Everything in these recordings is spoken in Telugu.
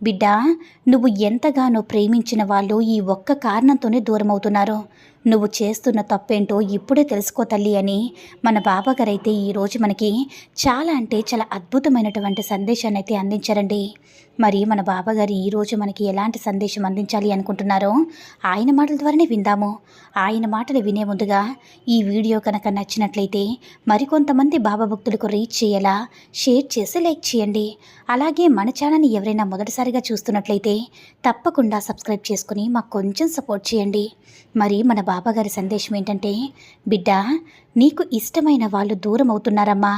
బిడ్డా నువ్వు ఎంతగానో ప్రేమించిన వాళ్ళు ఈ ఒక్క కారణంతోనే దూరమవుతున్నారు. నువ్వు చేస్తున్న తప్పేంటో ఇప్పుడే తెలుసుకో తల్లి అని మన బాబాగారైతే అయితే ఈరోజు మనకి చాలా అంటే చాలా అద్భుతమైనటువంటి సందేశాన్ని అయితే అందించారండి. మరి మన బాబాగారు ఈరోజు మనకి ఎలాంటి సందేశం అందించాలి అనుకుంటున్నారో ఆయన మాటల ద్వారానే విందాము. ఆయన మాటలు వినే ముందుగా ఈ వీడియో కనుక నచ్చినట్లయితే మరికొంతమంది బాబా భక్తులకు రీచ్ చేయాలా షేర్ చేసి లైక్ చేయండి. అలాగే మన ఛానల్ని ఎవరైనా మొదటిసారి మొదటిసారిగా చూస్తున్నట్లయితే తప్పకుండా సబ్స్క్రైబ్ చేసుకుని మాకు కొంచెం సపోర్ట్ చేయండి. మరి మన బాబాగారి సందేశం ఏంటంటే బిడ్డ నీకు ఇష్టమైన వాళ్ళు దూరం అవుతున్నారమ్మా.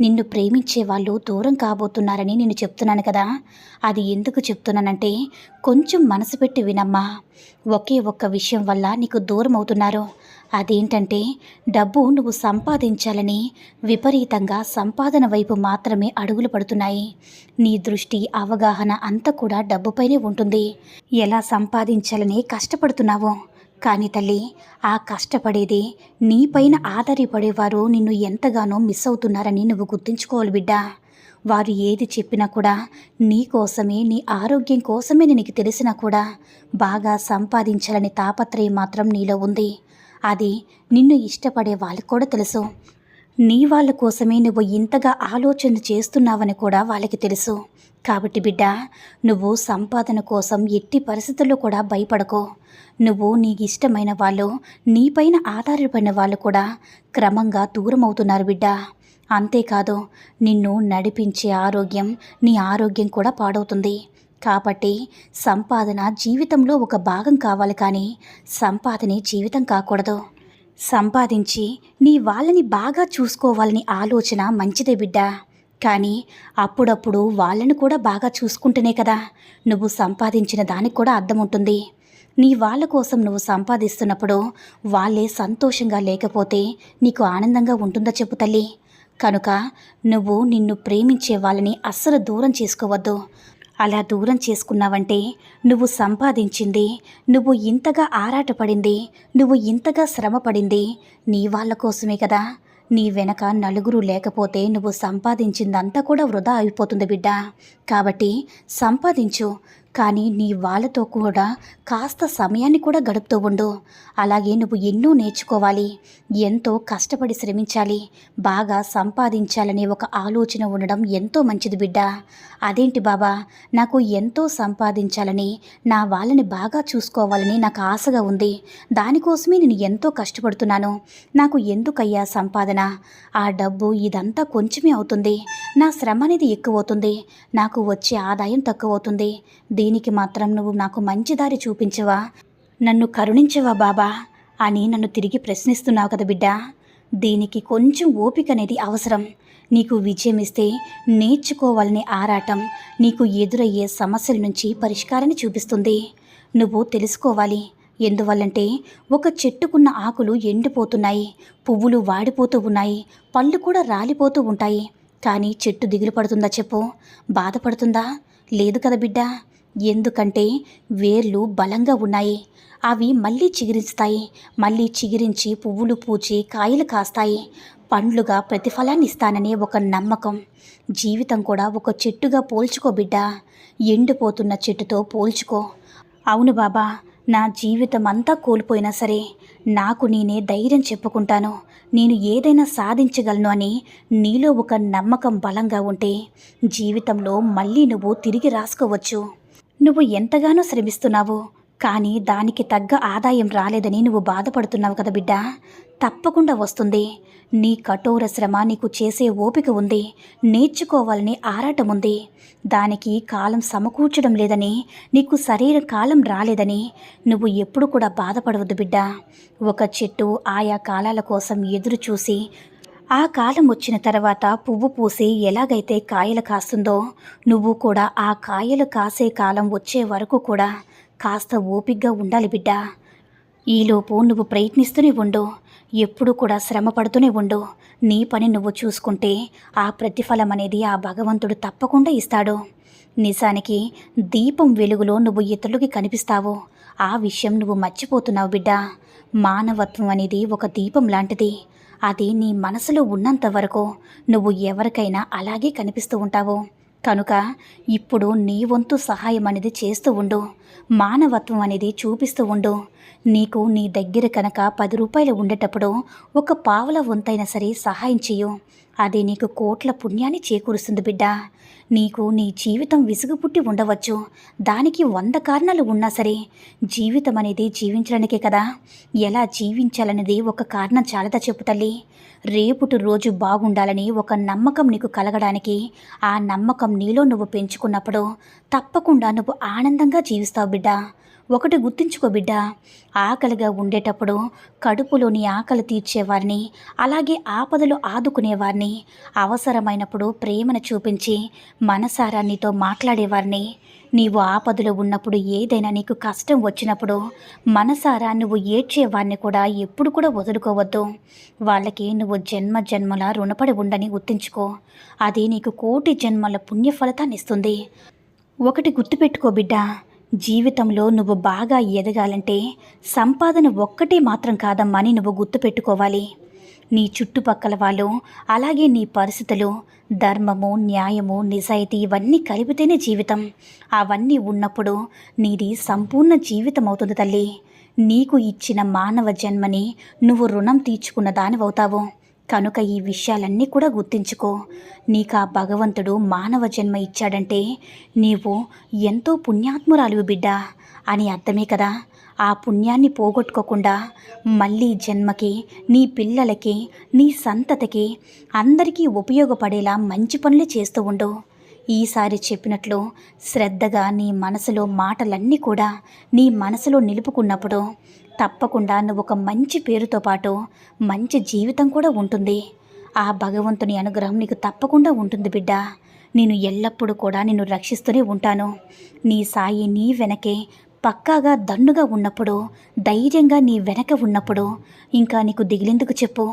నిన్ను ప్రేమించే వాళ్ళు దూరం కాబోతున్నారని నేను చెప్తున్నాను కదా. అది ఎందుకు చెప్తున్నానంటే కొంచెం మనసు పెట్టి వినమ్మా. ఒకే ఒక్క విషయం వల్ల నీకు దూరం అవుతున్నారు. అదేంటంటే డబ్బు నువ్వు సంపాదించాలని విపరీతంగా సంపాదన వైపు మాత్రమే అడుగులు పడుతున్నాయి. నీ దృష్టి అవగాహన అంతా కూడా డబ్బుపైనే ఉంటుంది. ఎలా సంపాదించాలని కష్టపడుతున్నావు. కానీ తల్లి ఆ కష్టపడేది నీపైన ఆధారపడేవారు నిన్ను ఎంతగానో మిస్ అవుతున్నారని నువ్వు గుర్తుంచుకోవాలి బిడ్డా. వారు ఏది చెప్పినా కూడా నీ కోసమే నీ ఆరోగ్యం కోసమే నీకు తెలిసినా కూడా బాగా సంపాదించాలని తాపత్రయం మాత్రం నీలో ఉంది. అది నిన్ను ఇష్టపడే వాళ్ళకు కూడా తెలుసు. నీ వాళ్ళ కోసమే నువ్వు ఇంతగా ఆలోచన చేస్తున్నావని కూడా వాళ్ళకి తెలుసు. కాబట్టి బిడ్డ నువ్వు సంపాదన కోసం ఎట్టి పరిస్థితుల్లో కూడా భయపడకో. నువ్వు నీకు ఇష్టమైన వాళ్ళు నీపైన ఆధారపడిన వాళ్ళు కూడా క్రమంగా దూరం అవుతున్నారు బిడ్డ. అంతేకాదు నిన్ను నడిపించే ఆరోగ్యం నీ ఆరోగ్యం కూడా పాడవుతుంది. కాబట్టి సంపాదన జీవితంలో ఒక భాగం కావాలి కానీ సంపాదనే జీవితం కాకూడదు. సంపాదించి నీ వాళ్ళని బాగా చూసుకోవాలని ఆలోచన మంచిదే బిడ్డ. కానీ అప్పుడప్పుడు వాళ్ళను కూడా బాగా చూసుకుంటేనే కదా నువ్వు సంపాదించిన దానికి కూడా అర్థం ఉంటుంది. నీ వాళ్ళ కోసం నువ్వు సంపాదిస్తున్నప్పుడు వాళ్ళే సంతోషంగా లేకపోతే నీకు ఆనందంగా ఉంటుందా చెప్పు తల్లి. కనుక నువ్వు నిన్ను ప్రేమించే వాళ్ళని అస్సలు దూరం చేసుకోవద్దు. అలా దూరం చేసుకున్నావంటే నువ్వు సంపాదించింది నువ్వు ఇంతగా ఆరాటపడింది నువ్వు ఇంతగా శ్రమపడింది నీ వాళ్ళ కోసమే కదా. నీ వెనక నలుగురు లేకపోతే నువ్వు సంపాదించిందంతా కూడా వృధా అయిపోతుంది బిడ్డ. కాబట్టి సంపాదించు. కానీ నీ వాళ్ళతో కూడా కాస్త సమయాన్ని కూడా గడుపుతూ ఉండు. అలాగే నువ్వు ఎన్నో నేర్చుకోవాలి ఎంతో కష్టపడి శ్రమించాలి బాగా సంపాదించాలనే ఒక ఆలోచన ఉండడం ఎంతో మంచిది బిడ్డ. అదేంటి బాబా నాకు ఎంతో సంపాదించాలని నా వాళ్ళని బాగా చూసుకోవాలని నాకు ఆశగా ఉంది. దానికోసమే నేను ఎంతో కష్టపడుతున్నాను. నాకు ఎందుకయ్యా సంపాదన? ఆ డబ్బు ఇదంతా కొంచెమే అవుతుంది. నా శ్రమ అనేది ఎక్కువ అవుతుంది నాకు వచ్చే ఆదాయం తక్కువ అవుతుంది దీనికి మాత్రం నువ్వు నాకు మంచి దారి చూపించవా? నన్ను కరుణించవా బాబా? అని నన్ను తిరిగి ప్రశ్నిస్తున్నావు కదా బిడ్డ. దీనికి కొంచెం ఓపిక అనేది అవసరం. నీకు విజయం ఇస్తే నేర్చుకోవాలనే ఆరాటం నీకు ఎదురయ్యే సమస్యల నుంచి పరిష్కారాన్ని చూపిస్తుంది. నువ్వు తెలుసుకోవాలి. ఎందువల్లంటే ఒక చెట్టుకున్న ఆకులు ఎండిపోతున్నాయి పువ్వులు వాడిపోతూ ఉన్నాయి పళ్ళు కూడా రాలిపోతూ ఉంటాయి. కానీ చెట్టు దిగులు పడుతుందా చెప్పు? బాధపడుతుందా? లేదు కదా బిడ్డ. ఎందుకంటే వేర్లు బలంగా ఉన్నాయి. అవి మళ్ళీ చిగురిస్తాయి. మళ్ళీ చిగురించి పువ్వులు పూచి కాయలు కాస్తాయి. పండ్లుగా ప్రతిఫలాన్ని ఇస్తాననే ఒక నమ్మకం. జీవితం కూడా ఒక చెట్టుగా పోల్చుకో బిడ్డ. ఎండిపోతున్న చెట్టుతో పోల్చుకో. అవును బాబా నా జీవితం అంతా కోల్పోయినా సరే నాకు నేనే ధైర్యం చెప్పుకుంటాను. నేను ఏదైనా సాధించగలను అని నీలో ఒక నమ్మకం బలంగా ఉంటే జీవితంలో మళ్ళీ నువ్వు తిరిగి రాసుకోవచ్చు. నువ్వు ఎంతగానో శ్రమిస్తున్నావు కానీ దానికి తగ్గ ఆదాయం రాలేదని నువ్వు బాధపడుతున్నావు కదా బిడ్డ. తప్పకుండా వస్తుంది. నీ కఠోర శ్రమ నీకు చేసే ఓపిక ఉంది. నేర్చుకోవాలని ఆరాటం ఉంది. దానికి కాలం సమకూర్చడం లేదని నీకు శరీర కాలం రాలేదని నువ్వు ఎప్పుడు కూడా బాధపడవద్దు బిడ్డ. ఒక చెట్టు ఆయా కాలాల కోసం ఎదురు చూసి ఆ కాలం వచ్చిన తర్వాత పువ్వు పూసి ఎలాగైతే కాయలు కాస్తుందో నువ్వు కూడా ఆ కాయలు కాసే కాలం వచ్చే వరకు కూడా కాస్త ఓపిగ్గా ఉండాలి బిడ్డ. ఈలోపు నువ్వు ప్రయత్నిస్తూనే ఉండు. ఎప్పుడు కూడా శ్రమ పడుతూనే ఉండు. నీ పని నువ్వు చూసుకుంటే ఆ ప్రతిఫలం అనేది ఆ భగవంతుడు తప్పకుండా ఇస్తాడు. నిజానికి దీపం వెలుగులో నువ్వు ఇతరులకి కనిపిస్తావు. ఆ విషయం నువ్వు మర్చిపోతున్నావు బిడ్డ. మానవత్వం అనేది ఒక దీపం లాంటిది. అది నీ మనసులో ఉన్నంత వరకు నువ్వు ఎవరికైనా అలాగే కనిపిస్తూ ఉంటావు. కనుక ఇప్పుడు నీ వంతు సహాయం అనేది చేస్తూ ఉండు. మానవత్వం అనేది చూపిస్తూ ఉండు. నీకు నీ దగ్గర కనుక పది రూపాయలు ఉండేటప్పుడు ఒక పావుల వంతైనా సరే సహాయం చేయు అది నీకు కోట్ల పుణ్యాన్ని చేకూరుస్తుంది బిడ్డ. నీకు నీ జీవితం విసుగుపుట్టి ఉండవచ్చు. దానికి వంద కారణాలు ఉన్నా సరే జీవితం అనేది జీవించడానికే కదా. ఎలా జీవించాలనేది ఒక కారణం చాలదా చెప్పు తల్లి. రేపుటి రోజు బాగుండాలని ఒక నమ్మకం నీకు కలగడానికి ఆ నమ్మకం నీలో నువ్వు పెంచుకున్నప్పుడు తప్పకుండా నువ్వు ఆనందంగా జీవిస్తావు బిడ్డ. ఒకటి గుర్తుంచుకో బిడ్డ. ఆకలిగా ఉండేటప్పుడు కడుపులోని ఆకలి తీర్చేవారిని అలాగే ఆపదలు ఆదుకునేవారిని అవసరమైనప్పుడు ప్రేమను చూపించి మనసారా నీతో మాట్లాడేవారిని. నీవు ఆపదలో ఉన్నప్పుడు ఏదైనా నీకు కష్టం వచ్చినప్పుడు మనసారా నువ్వు ఏడ్చేవారిని కూడా ఎప్పుడు కూడా వదులుకోవద్దు. వాళ్ళకి నువ్వు జన్మ జన్మల రుణపడి ఉండని గుర్తుంచుకో. అది నీకు కోటి జన్మల పుణ్య ఫలితాన్ని ఇస్తుంది. ఒకటి గుర్తుపెట్టుకో బిడ్డ. జీవితంలో నువ్వు బాగా ఎదగాలంటే సంపాదన ఒక్కటే మాత్రం కాదమ్మా అని నువ్వు గుర్తుపెట్టుకోవాలి. నీ చుట్టుపక్కల వాళ్ళు అలాగే నీ పరిస్థితులు ధర్మము న్యాయము నిజాయితీ ఇవన్నీ కలిపితేనే జీవితం. అవన్నీ ఉన్నప్పుడు నీది సంపూర్ణ జీవితం అవుతుంది తల్లి. నీకు ఇచ్చిన మానవ జన్మని నువ్వు రుణం తీర్చుకున్న దానివవుతావు. కనుక ఈ విషయాలన్నీ కూడా గుర్తించుకో. నీకు ఆ భగవంతుడు మానవ జన్మ ఇచ్చాడంటే నీవు ఎంతో పుణ్యాత్మురాలివి బిడ్డ అని అర్థమే కదా. ఆ పుణ్యాన్ని పోగొట్టుకోకుండా మళ్ళీ జన్మకి నీ పిల్లలకి నీ సంతతికి అందరికీ ఉపయోగపడేలా మంచి పనులు చేస్తూ ఉండు. ఈసారి చెప్పినట్లు శ్రద్ధగా నీ మనసులో మాటలన్నీ కూడా నీ మనసులో నిలుపుకున్నప్పుడు తప్పకుండా నువ్వు ఒక మంచి పేరుతో పాటు మంచి జీవితం కూడా ఉంటుంది. ఆ భగవంతుని అనుగ్రహం నీకు తప్పకుండా ఉంటుంది బిడ్డ. నేను ఎల్లప్పుడూ కూడా నిన్ను రక్షిస్తూనే ఉంటాను. నీ సాయి నీ వెనకే పక్కాగా దన్నుగా ఉన్నప్పుడు ధైర్యంగా నీ వెనక ఉన్నప్పుడు ఇంకా నీకు దిగిలేందుకు చెప్పు.